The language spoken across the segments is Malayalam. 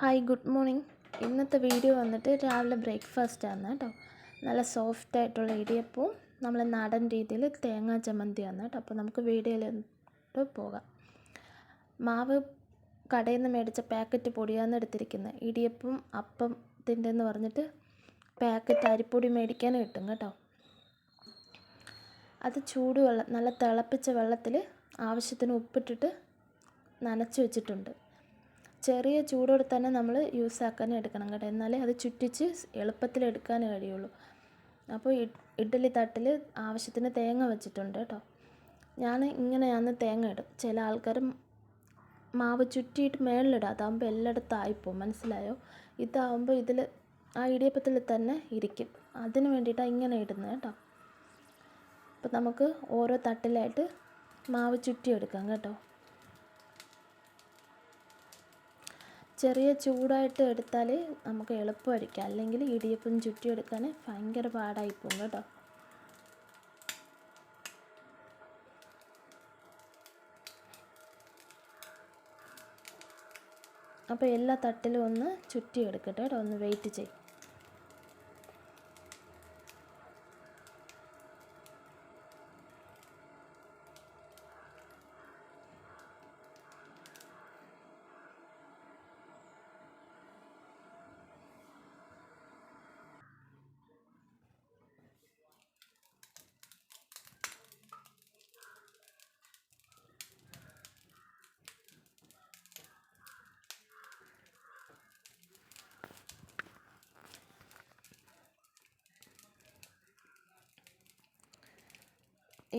ഹായ് ഗുഡ് മോർണിംഗ് ഇന്നത്തെ വീഡിയോ വന്നിട്ട് രാവിലെ ബ്രേക്ക്ഫാസ്റ്റ് ആണ് കേട്ടോ. നല്ല സോഫ്റ്റ് ആയിട്ടുള്ള ഇടിയപ്പവും നമ്മൾ നാടൻ രീതിയിൽ തേങ്ങാ ചമ്മന്തിയാണ് കേട്ടോ. അപ്പോൾ നമുക്ക് വീഡിയോയിലോട്ട് പോകാം. മാവ് കടയിൽ നിന്ന് മേടിച്ച പാക്കറ്റ് പൊടിയാണ് എടുത്തിരിക്കുന്നത് ഇടിയപ്പം അപ്പത്തിന്റെ എന്ന് പറഞ്ഞിട്ട് പാക്കറ്റ് അരിപ്പൊടി മേടിക്കാൻ കിട്ടും കേട്ടോ. അത് ചൂടുവെള്ളം നല്ല തിളപ്പിച്ച വെള്ളത്തിൽ ആവശ്യത്തിന് ഉപ്പിട്ടിട്ട് നനച്ച് വെച്ചിട്ടുണ്ട്. ചെറിയ ചൂടോടെ തന്നെ നമ്മൾ യൂസ് ആക്കാൻ എടുക്കണം കേട്ടോ. എന്നാലേ അത് ചുറ്റിച്ച് എളുപ്പത്തിൽ എടുക്കാൻ കഴിയുള്ളൂ. അപ്പോൾ ഇഡ്ഡലി തട്ടിൽ ആവശ്യത്തിന് തേങ്ങ വെച്ചിട്ടുണ്ട് കേട്ടോ. ഞാൻ ഇങ്ങനെയാണ് തേങ്ങ ഇടും. ചില ആൾക്കാർ മാവ് ചുറ്റിയിട്ട് മേളിലിടും. അതാകുമ്പോൾ എല്ലായിടത്തും മനസ്സിലായോ? ഇതാകുമ്പോൾ ഇതിൽ ആ ഇടിയപ്പത്തിൽ തന്നെ ഇരിക്കും. അതിന് വേണ്ടിയിട്ടാണ് ഇങ്ങനെ ഇടുന്നത് കേട്ടോ. അപ്പോൾ നമുക്ക് ഓരോ തട്ടിലായിട്ട് മാവ് ചുറ്റിയെടുക്കാം കേട്ടോ. ചെറിയ ചൂടായിട്ട് എടുത്താൽ നമുക്ക് എളുപ്പമായിരിക്കും. അല്ലെങ്കിൽ ഇടിയപ്പം ചുറ്റിയെടുക്കാൻ ഭയങ്കര പാടായി പോകും കേട്ടോ. അപ്പോൾ എല്ലാ തട്ടിലും ഒന്ന് ചുറ്റിയെടുക്കട്ടെ കേട്ടോ. ഒന്ന് വെയിറ്റ് ചെയ്യും.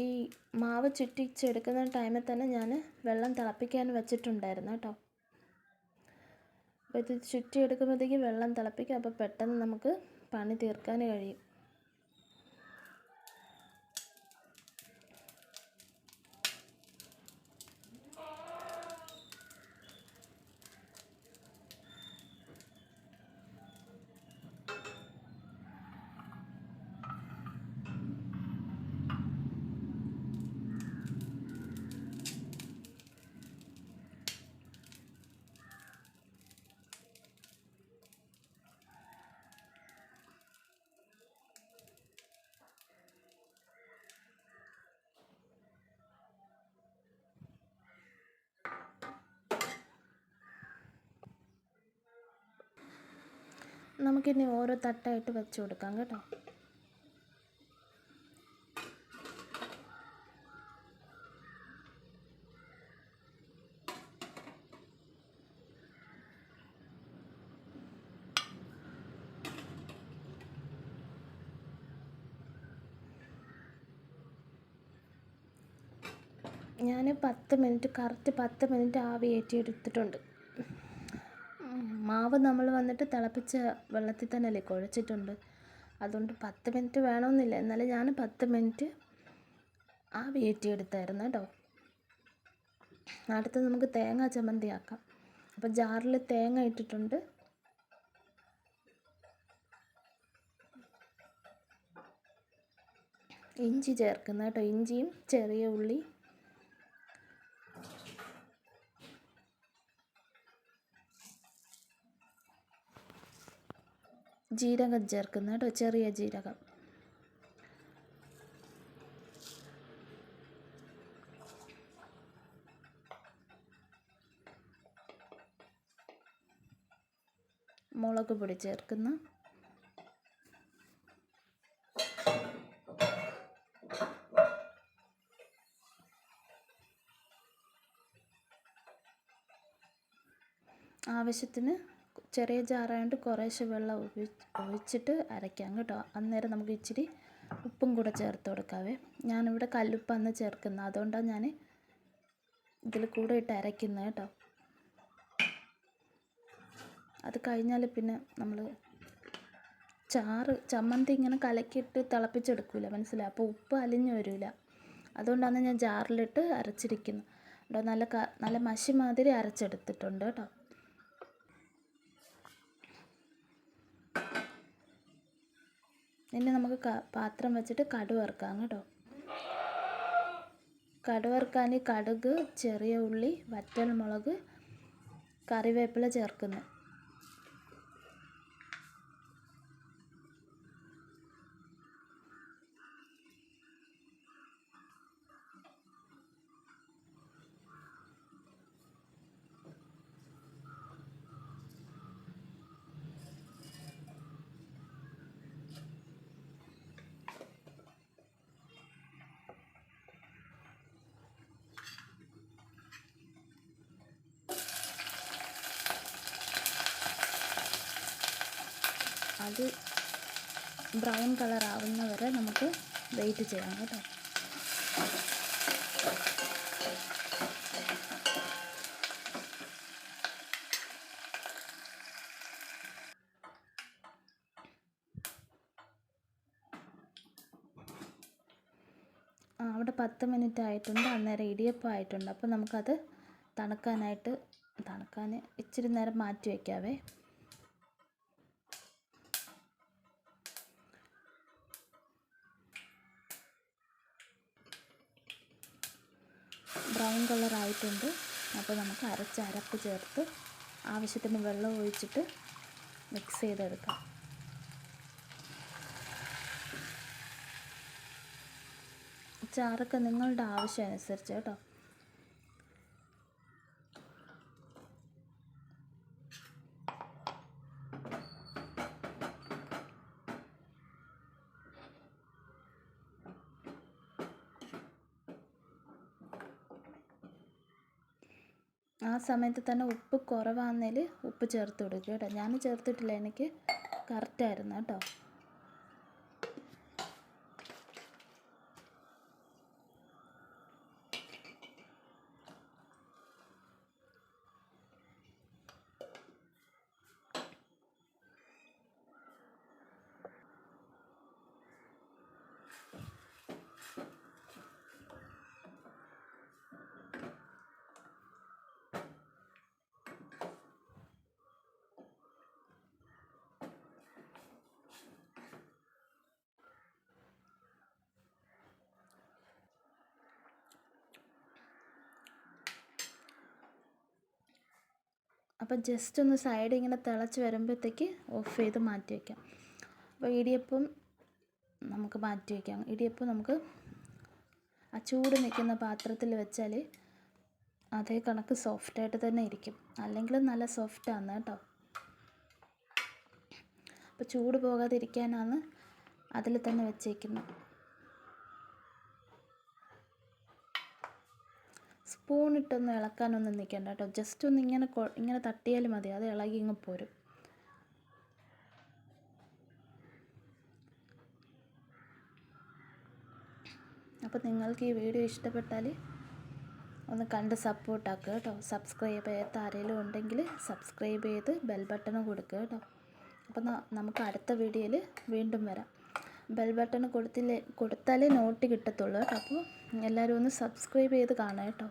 ഈ മാവ് ചുറ്റിച്ചെടുക്കുന്ന ടൈമിൽ തന്നെ ഞാൻ വെള്ളം തിളപ്പിക്കാൻ വെച്ചിട്ടുണ്ടായിരുന്നു കേട്ടോ. അപ്പോൾ ഇത് ചുറ്റിയെടുക്കുമ്പോഴത്തേക്ക് വെള്ളം തിളപ്പിക്കും. അപ്പോൾ പെട്ടെന്ന് നമുക്ക് പണി തീർക്കാൻ കഴിയും. നമുക്കിനി ഓരോ തട്ടായിട്ട് വെച്ച് കൊടുക്കാം കേട്ടോ. ഞാൻ പത്ത് മിനിറ്റ് കറക്റ്റ് പത്ത് മിനിറ്റ് ആവി ഏറ്റി എടുത്തിട്ടുണ്ട് മാവ് നമ്മൾ വന്നിട്ട് തിളപ്പിച്ച വെള്ളത്തിൽ തന്നെയല്ലേ കുഴച്ചിട്ടുണ്ട്. അതുകൊണ്ട് പത്ത് മിനിറ്റ് വേണമെന്നില്ല എന്നാലും ഞാൻ പത്ത് മിനിറ്റ് ആ കയറ്റി എടുത്തായിരുന്നു കേട്ടോ. അടുത്ത് നമുക്ക് തേങ്ങ ചമ്മന്തി ആക്കാം അപ്പോൾ ജാറിൽ തേങ്ങ ഇട്ടിട്ടുണ്ട്. ഇഞ്ചി ചേർക്കുന്ന കേട്ടോ. ഇഞ്ചിയും ചെറിയ ഉള്ളി ജീരകം ചേർക്കുന്ന കേട്ടോ ചെറിയ ജീരകം. മുളക് പൊടി ചേർക്കുന്ന. ആവശ്യത്തിന് ചെറിയ ജാറായതുകൊണ്ട് കുറേശ്ശെ വെള്ളം ഒഴിച്ചിട്ട് അരയ്ക്കാം കേട്ടോ. അന്നേരം നമുക്ക് ഇച്ചിരി ഉപ്പും കൂടെ ചേർത്ത് കൊടുക്കാവേ. ഞാനിവിടെ കല്ലുപ്പാണ് ചേർക്കുന്നത് അതുകൊണ്ടാണ് ഞാൻ ഇതിൽ കൂടെ ഇട്ട് അരയ്ക്കുന്നത് കേട്ടോ. അത് കഴിഞ്ഞാൽ പിന്നെ നമ്മൾ ചാറ് ചമ്മന്തി ഇങ്ങനെ കലക്കിയിട്ട് തിളപ്പിച്ചെടുക്കില്ല മനസ്സിലായി? അപ്പോൾ ഉപ്പ് അലിഞ്ഞു വരില്ല അതുകൊണ്ടാണ് ഞാൻ ജാറിലിട്ട് അരച്ചിരിക്കുന്നത് കേട്ടോ നല്ല നല്ല മഷി മാതിരി അരച്ചെടുത്തിട്ടുണ്ട് കേട്ടോ. ഇനി നമുക്ക് പാത്രം വെച്ചിട്ട് കടു വറുക്കാം കേട്ടോ. കടു വറുക്കാൻ കടുക് ചെറിയ ഉള്ളി വറ്റൽ മുളക് കറിവേപ്പില ചേർക്കുന്നു. അത് ബ്രൗൺ കളർ ആവുന്ന വരെ നമുക്ക് വെയിറ്റ് ചെയ്യാം കേട്ടോ. അവിടെ പത്ത് മിനിറ്റ് ആയിട്ടുണ്ട്. അന്നേരം ഇടിയപ്പം ആയിട്ടുണ്ട്. അപ്പോൾ നമുക്കത് തണുക്കാനായിട്ട് തണുക്കാൻ ഇച്ചിരി നേരം മാറ്റി വയ്ക്കാവേ ബ്രൗൺ കളർ ആയിട്ടുണ്ട് അപ്പോൾ നമുക്ക് അരച്ച അരപ്പ് ചേർത്ത് ആവശ്യത്തിന് വെള്ളം ഒഴിച്ചിട്ട് മിക്സ് ചെയ്തെടുക്കാം. ചാറൊക്കെ നിങ്ങളുടെ ആവശ്യം അനുസരിച്ച് കേട്ടോ. ആ സമയത്ത് തന്നെ ഉപ്പ് കുറവാണെങ്കിൽ ഉപ്പ് ചേർത്ത് കൊടുക്കുക കേട്ടോ. ഞാൻ ചേർത്തിട്ടില്ല. എനിക്ക് കറക്റ്റായിരുന്നു കേട്ടോ. അപ്പം ജസ്റ്റ് ഒന്ന് സൈഡ് ഇങ്ങനെ തിളച്ച് വരുമ്പോഴത്തേക്ക് ഓഫ് ചെയ്ത് മാറ്റി വയ്ക്കാം അപ്പോൾ ഇടിയപ്പം നമുക്ക് മാറ്റി വയ്ക്കാം ഇടിയപ്പം നമുക്ക് ആ ചൂട് നിൽക്കുന്ന പാത്രത്തിൽ വെച്ചാൽ അതേ കണക്ക് സോഫ്റ്റായിട്ട് തന്നെ ഇരിക്കും. അല്ലെങ്കിൽ നല്ല സോഫ്റ്റാണ് കേട്ടോ. അപ്പോൾ ചൂട് പോകാതിരിക്കാനാണ് അതിൽ തന്നെ വെച്ചേക്കുന്നത്. സ്പൂൺ ഇട്ടൊന്ന് ഇളക്കാനൊന്നും നിൽക്കണ്ട കേട്ടോ. ജസ്റ്റ് ഒന്ന് ഇങ്ങനെ ഇങ്ങനെ തട്ടിയാൽ മതി. അത് ഇളകി ഇങ്ങ് പോരും. അപ്പോൾ നിങ്ങൾക്ക് ഈ വീഡിയോ ഇഷ്ടപ്പെട്ടാൽ ഒന്ന് കണ്ട് സപ്പോർട്ടാക്കുക കേട്ടോ. സബ്സ്ക്രൈബ് ചെയ്യാത്ത ആരെങ്കിലും ഉണ്ടെങ്കിൽ സബ്സ്ക്രൈബ് ചെയ്ത് ബെൽ ബട്ടൺ കൊടുക്കുക കേട്ടോ. അപ്പോൾ നമുക്ക് അടുത്ത വീഡിയോയിൽ വീണ്ടും വരാം. ബെൽ ബട്ടൺ കൊടുത്തില്ലേ കൊടുത്താലേ നോട്ട് കിട്ടത്തുള്ളൂ കേട്ടോ. അപ്പോൾ എല്ലാവരും ഒന്ന് സബ്സ്ക്രൈബ് ചെയ്ത് കാണാം കേട്ടോ.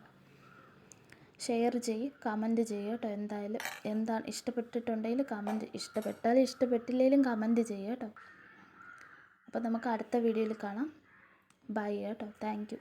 ഷെയർ ചെയ്യ് കമന്റ് ചെയ്യുക കേട്ടോ. എന്തായാലും എന്താണ് ഇഷ്ടപ്പെട്ടിട്ടുണ്ടെങ്കിൽ കമന്റ് ഇഷ്ടപ്പെട്ടാലും ഇഷ്ടപ്പെട്ടില്ലെങ്കിലും കമന്റ് ചെയ്യുക കേട്ടോ. അപ്പോൾ നമുക്ക് അടുത്ത വീഡിയോയിൽ കാണാം. ബൈ കേട്ടോ. താങ്ക്